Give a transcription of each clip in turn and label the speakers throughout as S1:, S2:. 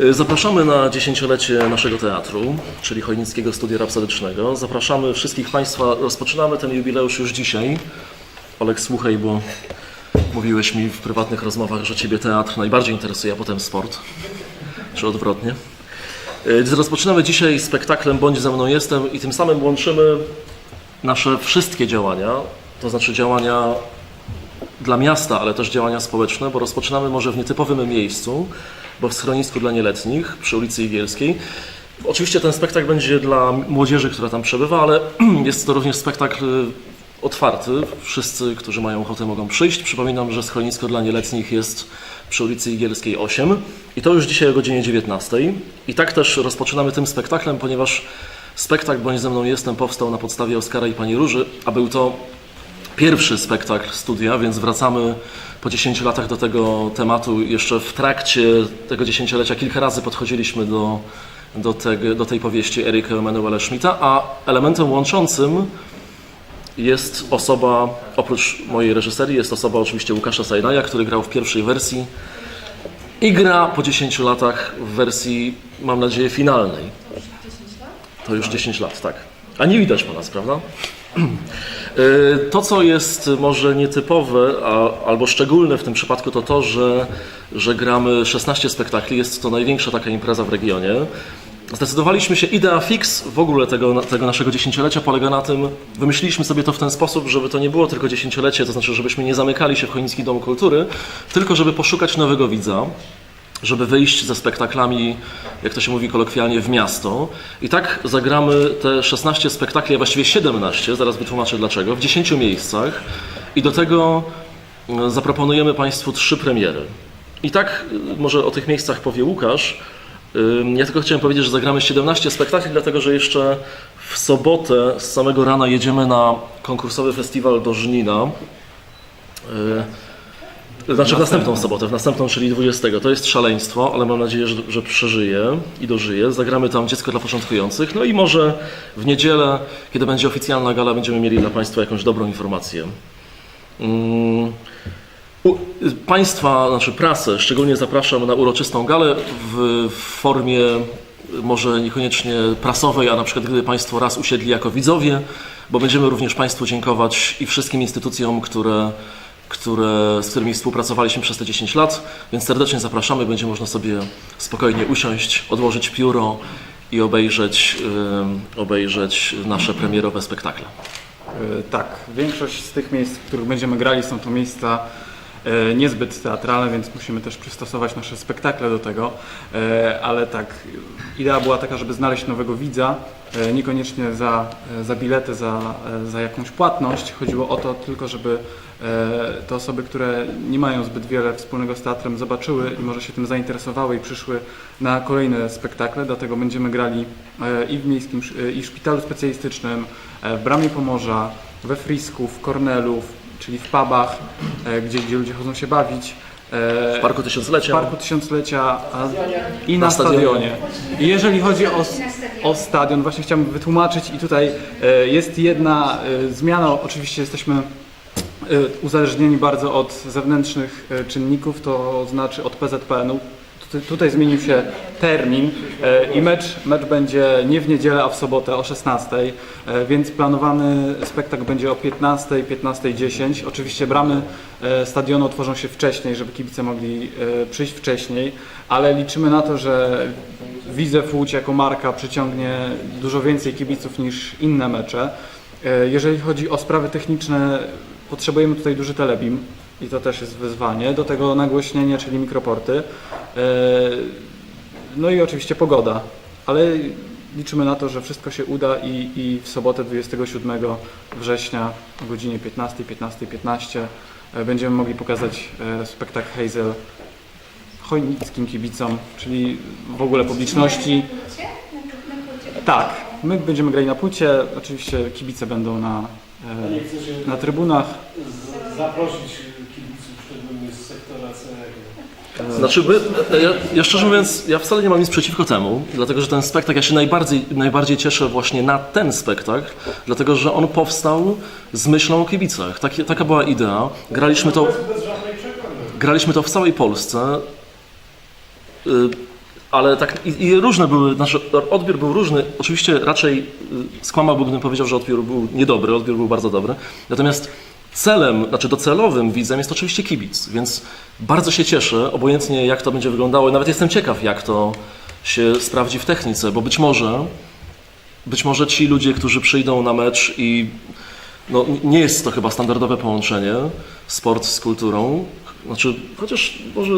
S1: Y, Zapraszamy na dziesięciolecie naszego teatru, czyli Chojnickiego Studia Rapsodycznego. Zapraszamy wszystkich Państwa. Rozpoczynamy ten jubileusz już dzisiaj. Olek, słuchaj, bo mówiłeś mi w prywatnych rozmowach, że Ciebie teatr najbardziej interesuje, a potem sport. Czy odwrotnie? Y, Rozpoczynamy dzisiaj spektaklem Bądź ze mną jestem i tym samym łączymy nasze wszystkie działania, to znaczy działania dla miasta, ale też działania społeczne, bo rozpoczynamy może w nietypowym miejscu, bo w schronisku dla nieletnich przy ulicy Igielskiej. Oczywiście ten spektakl będzie dla młodzieży, która tam przebywa, ale jest to również spektakl y, otwarty. Wszyscy, którzy mają ochotę mogą przyjść. Przypominam, że schronisko dla nieletnich jest przy ulicy Igielskiej 8 i to już dzisiaj o godzinie 19. I tak też rozpoczynamy tym spektaklem, ponieważ spektakl Bądź ze mną jestem powstał na podstawie Oskara i Pani Róży, a był to pierwszy spektakl studia, więc wracamy po 10 latach do tego tematu. Jeszcze w trakcie tego dziesięciolecia kilka razy podchodziliśmy do, do, do tej powieści Erika Emanuela Schmidta, a elementem łączącym jest osoba, oprócz mojej reżyserii, jest osoba oczywiście Łukasza Sajnaja, który grał w pierwszej wersji i gra po 10 latach w wersji, mam nadzieję, finalnej. To już 10 lat, tak. A nie widać po nas, prawda? Y, To, co jest może nietypowe a, albo szczególne w tym przypadku, to to, że, że gramy 16 spektakli. Jest to największa taka impreza w regionie. Zdecydowaliśmy się, idea fix w ogóle tego, tego naszego dziesięciolecia polega na tym, wymyśliliśmy sobie to w ten sposób, żeby to nie było tylko dziesięciolecie, to znaczy, żebyśmy nie zamykali się w Chojnicki Dom Kultury, tylko żeby poszukać nowego widza, żeby wyjść ze spektaklami, jak to się mówi kolokwialnie, w miasto. I tak zagramy te 16 spektakli, a właściwie 17, zaraz wytłumaczę dlaczego, w 10 miejscach i do tego e, zaproponujemy Państwu trzy premiery. I tak e, może o tych miejscach powie Łukasz. Ja tylko chciałem powiedzieć, że zagramy 17 spektakli, dlatego że jeszcze w sobotę z samego rana jedziemy na konkursowy festiwal do Żnina. Znaczy w następną sobotę, w następną, czyli 20. To jest szaleństwo, ale mam nadzieję, że, że przeżyję i dożyję. Zagramy tam Dziecko dla początkujących. No i może w niedzielę, kiedy będzie oficjalna gala, będziemy mieli dla Państwa jakąś dobrą informację. Mm, u, państwa, znaczy prasę, szczególnie zapraszam na uroczystą galę w, w formie może niekoniecznie prasowej, a na przykład gdyby Państwo raz usiedli jako widzowie, bo będziemy również Państwu dziękować i wszystkim instytucjom, które, które, z którymi współpracowaliśmy przez te 10 lat, więc serdecznie zapraszamy, będzie można sobie spokojnie usiąść, odłożyć pióro i obejrzeć, obejrzeć nasze premierowe spektakle.
S2: E, Tak, większość z tych miejsc, w których będziemy grali, są to miejsca niezbyt teatralne, więc musimy też przystosować nasze spektakle do tego. E, Ale tak, idea była taka, żeby znaleźć nowego widza, e, niekoniecznie za, e, za bilety, za, e, za jakąś płatność. Chodziło o to tylko, żeby e, te osoby, które nie mają zbyt wiele wspólnego z teatrem, zobaczyły i może się tym zainteresowały i przyszły na kolejne spektakle. Dlatego będziemy grali e, i w miejskim e, i w szpitalu specjalistycznym, e, w Bramie Pomorza, we Frisku, w Kornelu, czyli w pubach, e, gdzie, gdzie ludzie chodzą się bawić. e,
S1: W Parku Tysiąclecia.
S2: w Parku Tysiąclecia a, i na,
S1: Na stadionie.
S2: stadionie. I jeżeli chodzi o, o stadion, właśnie chciałbym wytłumaczyć i tutaj e, jest jedna zmiana, oczywiście jesteśmy uzależnieni bardzo od zewnętrznych czynników, to znaczy od PZPN-u. Tutaj, zmienił się termin e, i mecz, mecz będzie nie w niedzielę, a w sobotę o 16, e, więc planowany spektakl będzie o 15, 15.10. Oczywiście bramy e, stadionu otworzą się wcześniej, żeby kibice mogli przyjść wcześniej, ale liczymy na to, że Widzew Łódź jako marka przyciągnie dużo więcej kibiców niż inne mecze. Jeżeli chodzi o sprawy techniczne, potrzebujemy tutaj duży telebim i to też jest wyzwanie. Do tego nagłośnienie, czyli mikroporty. E, No i oczywiście pogoda, ale liczymy na to, że wszystko się uda i, i w sobotę 27 września o godzinie 15, 15, 15 e, będziemy mogli pokazać e, spektakl Hazel chojnickim kibicom, czyli w ogóle publiczności. Tak, my będziemy grali na płycie, oczywiście kibice będą na, e, na trybunach.
S3: zaprosić kibiców, szczególnie z sektora cennego.
S1: Znaczy, my, ja, ja szczerze mówiąc, ja wcale nie mam nic przeciwko temu, dlatego że ten spektakl, ja się najbardziej, najbardziej cieszę właśnie na ten spektakl, dlatego że on powstał z myślą o kibicach. Taka była idea. Graliśmy to, graliśmy to w całej Polsce. Y, Ale tak i, i różne były, znaczy odbiór był różny. Oczywiście raczej y, skłamałbym, gdybym powiedział, że odbiór był niedobry, odbiór był bardzo dobry. Natomiast celem, znaczy docelowym widzem jest oczywiście kibic, więc bardzo się cieszę, obojętnie jak to będzie wyglądało. Nawet jestem ciekaw, jak to się sprawdzi w technice, bo być może, być może ci ludzie, którzy przyjdą na mecz i no, nie jest to chyba standardowe połączenie, sport z kulturą. Znaczy, chociaż może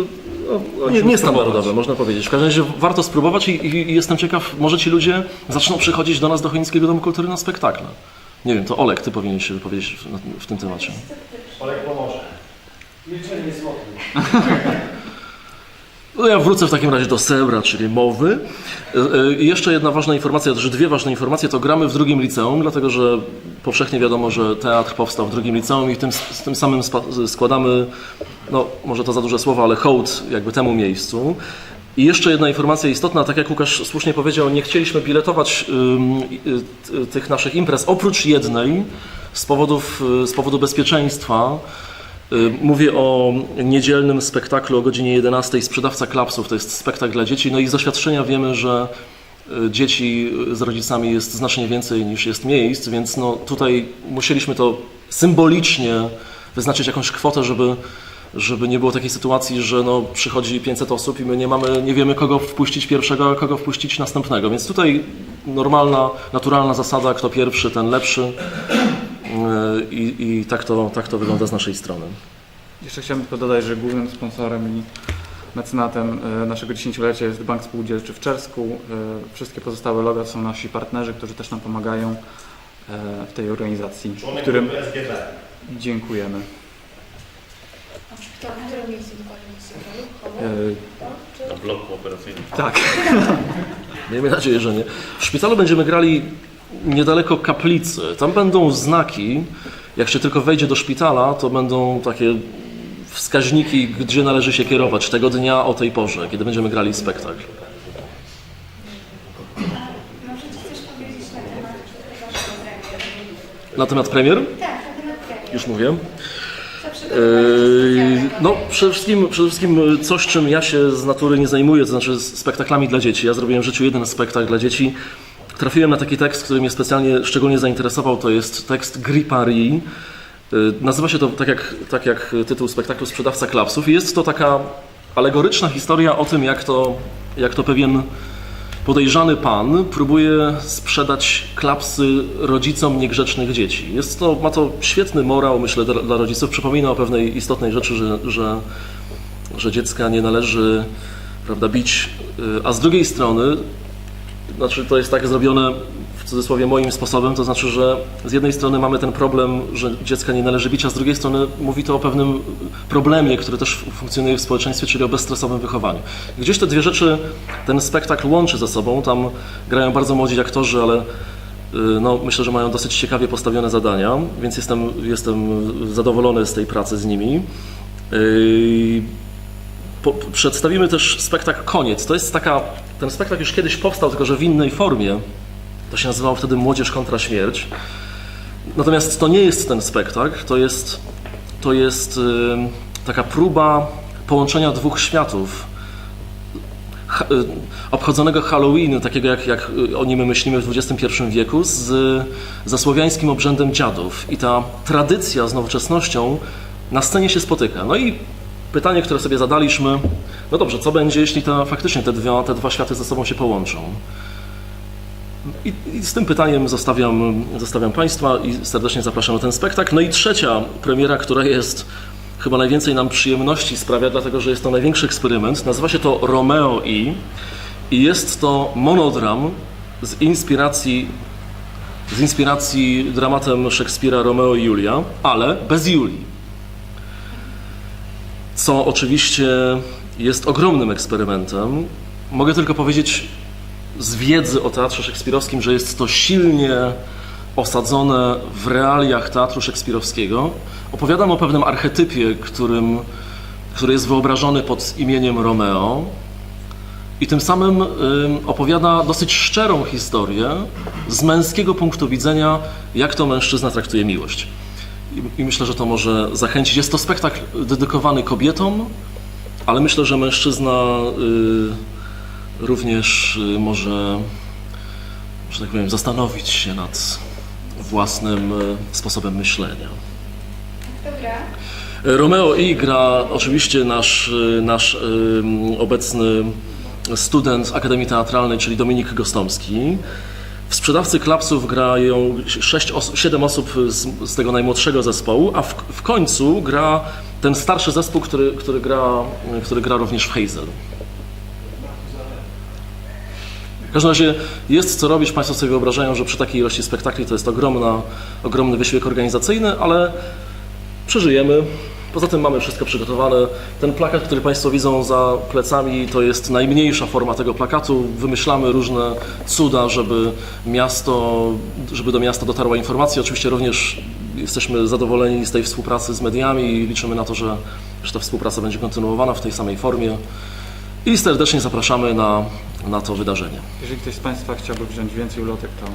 S1: no, nie, nie standardowe, można powiedzieć. W każdym razie warto spróbować i, i, i jestem ciekaw, może ci ludzie zaczną przychodzić do nas do Chojnickiego Domu Kultury na spektakle. Nie wiem, to Olek, ty powinien się wypowiedzieć w, w tym temacie.
S3: Olek pomoże. Milczenie złoty.
S1: No ja wrócę w takim razie do sebra, czyli mowy. E, e, I jeszcze jedna ważna informacja, też dwie ważne informacje, to gramy w drugim liceum, dlatego że powszechnie wiadomo, że teatr powstał w drugim liceum i tym, z tym samym składamy, no może to za duże słowo, ale hołd jakby temu miejscu. I jeszcze jedna informacja istotna, tak jak Łukasz słusznie powiedział, nie chcieliśmy biletować y, y, tych naszych imprez oprócz jednej z, powodów, y, z powodu bezpieczeństwa. Mówię o niedzielnym spektaklu o godzinie 11 Sprzedawca Klapsów. To jest spektakl dla dzieci. No i z doświadczenia wiemy, że dzieci z rodzicami jest znacznie więcej niż jest miejsc, więc no tutaj musieliśmy to symbolicznie wyznaczyć jakąś kwotę, żeby, żeby nie było takiej sytuacji, że no przychodzi 500 osób i my nie mamy, nie wiemy kogo wpuścić pierwszego, a kogo wpuścić następnego. Więc tutaj normalna, naturalna zasada, kto pierwszy, ten lepszy. Y, I, i tak, to, tak to wygląda z naszej strony.
S2: Jeszcze chciałbym tylko dodać, że głównym sponsorem i mecenatem e, naszego dziesięciolecia jest Bank Spółdzielczy w Czersku. E, Wszystkie pozostałe loga to są nasi partnerzy, którzy też nam pomagają e, w tej organizacji, którym dziękujemy.
S4: Kto, w którym miejscu dokładnie jest symbolu?
S2: E,
S5: Na bloku operacyjnym.
S2: Tak.
S1: Miejmy nadzieję, że nie. W szpitalu będziemy grali niedaleko kaplicy. Tam będą znaki. Jak się tylko wejdzie do szpitala, to będą takie wskaźniki, gdzie należy się kierować tego dnia o tej porze, kiedy będziemy grali spektakl.
S4: Możecie coś powiedzieć na temat?
S1: Na premier?
S4: Tak, na temat premieru.
S1: Już mówię. Yy, No, przede wszystkim, przede wszystkim coś, czym ja się z natury nie zajmuję, to znaczy spektaklami dla dzieci. Ja zrobiłem w życiu jeden spektakl dla dzieci. Trafiłem na taki tekst, który mnie specjalnie, szczególnie zainteresował, to jest tekst Gripari. Yy, Nazywa się to tak jak, tak jak tytuł spektaklu Sprzedawca Klapsów i jest to taka alegoryczna historia o tym, jak to, jak to pewien podejrzany pan próbuje sprzedać klapsy rodzicom niegrzecznych dzieci. Jest to, ma to świetny morał, myślę, dla, dla rodziców. Przypomina o pewnej istotnej rzeczy, że, że, że dziecka nie należy prawda, bić, y, a z drugiej strony, znaczy to jest tak zrobione cudzysłowie moim sposobem, to znaczy, że z jednej strony mamy ten problem, że dziecka nie należy bić, a z drugiej strony mówi to o pewnym problemie, który też funkcjonuje w społeczeństwie, czyli o bezstresowym wychowaniu. Gdzieś te dwie rzeczy ten spektakl łączy ze sobą, tam grają bardzo młodzi aktorzy, ale y, no, myślę, że mają dosyć ciekawie postawione zadania, więc jestem, jestem zadowolony z tej pracy z nimi. Yy, po, przedstawimy też spektakl Koniec. To jest taka, ten spektakl już kiedyś powstał, tylko że w innej formie. To się nazywało wtedy Młodzież kontra śmierć. Natomiast to nie jest ten spektakl, to jest, to jest y, taka próba połączenia dwóch światów. Ha, y, obchodzonego Halloween, takiego jak, jak y, o nim myślimy w XXI wieku, z, ze słowiańskim obrzędem dziadów. I ta tradycja z nowoczesnością na scenie się spotyka. No i pytanie, które sobie zadaliśmy, no dobrze, co będzie, jeśli to faktycznie te te dwa światy ze sobą się połączą? I, I z tym pytaniem zostawiam, zostawiam Państwa i serdecznie zapraszam na ten spektakl. No i trzecia premiera, która jest chyba najwięcej nam przyjemności sprawia, dlatego że jest to największy eksperyment. Nazywa się to Romeo i i jest to monodram z inspiracji, z inspiracji dramatem Szekspira Romeo i Julia, ale bez Julii. Co oczywiście jest ogromnym eksperymentem. Mogę tylko powiedzieć z wiedzy o teatrze szekspirowskim, że jest to silnie osadzone w realiach teatru szekspirowskiego. Opowiadam o pewnym archetypie, którym, który jest wyobrażony pod imieniem Romeo i tym samym ym, opowiada dosyć szczerą historię z męskiego punktu widzenia, jak to mężczyzna traktuje miłość. I, myślę, że to może zachęcić. Jest to spektakl dedykowany kobietom, ale myślę, że mężczyzna y, również y, może, że tak powiem, zastanowić się nad własnym y, sposobem myślenia.
S4: Kto gra?
S1: Romeo I gra oczywiście nasz, y, nasz ym, obecny student Akademii Teatralnej, czyli Dominik Gostomski. W sprzedawcy klapsów grają 6 os- 7 osób z, z tego najmłodszego zespołu, a w, w końcu gra ten starszy zespół, który, który, gra, który gra również w Hazel. W każdym razie jest co robić. Państwo sobie wyobrażają, że przy takiej ilości spektakli to jest ogromna, ogromny wysiłek organizacyjny, ale przeżyjemy. Poza tym mamy wszystko przygotowane. Ten plakat, który Państwo widzą za plecami, to jest najmniejsza forma tego plakatu. Wymyślamy różne cuda, żeby miasto, żeby do miasta dotarła informacja. Oczywiście również jesteśmy zadowoleni z tej współpracy z mediami i liczymy na to, że, że ta współpraca będzie kontynuowana w tej samej formie. I serdecznie zapraszamy na, na to wydarzenie.
S2: Jeżeli ktoś z Państwa chciałby wziąć więcej ulotek, to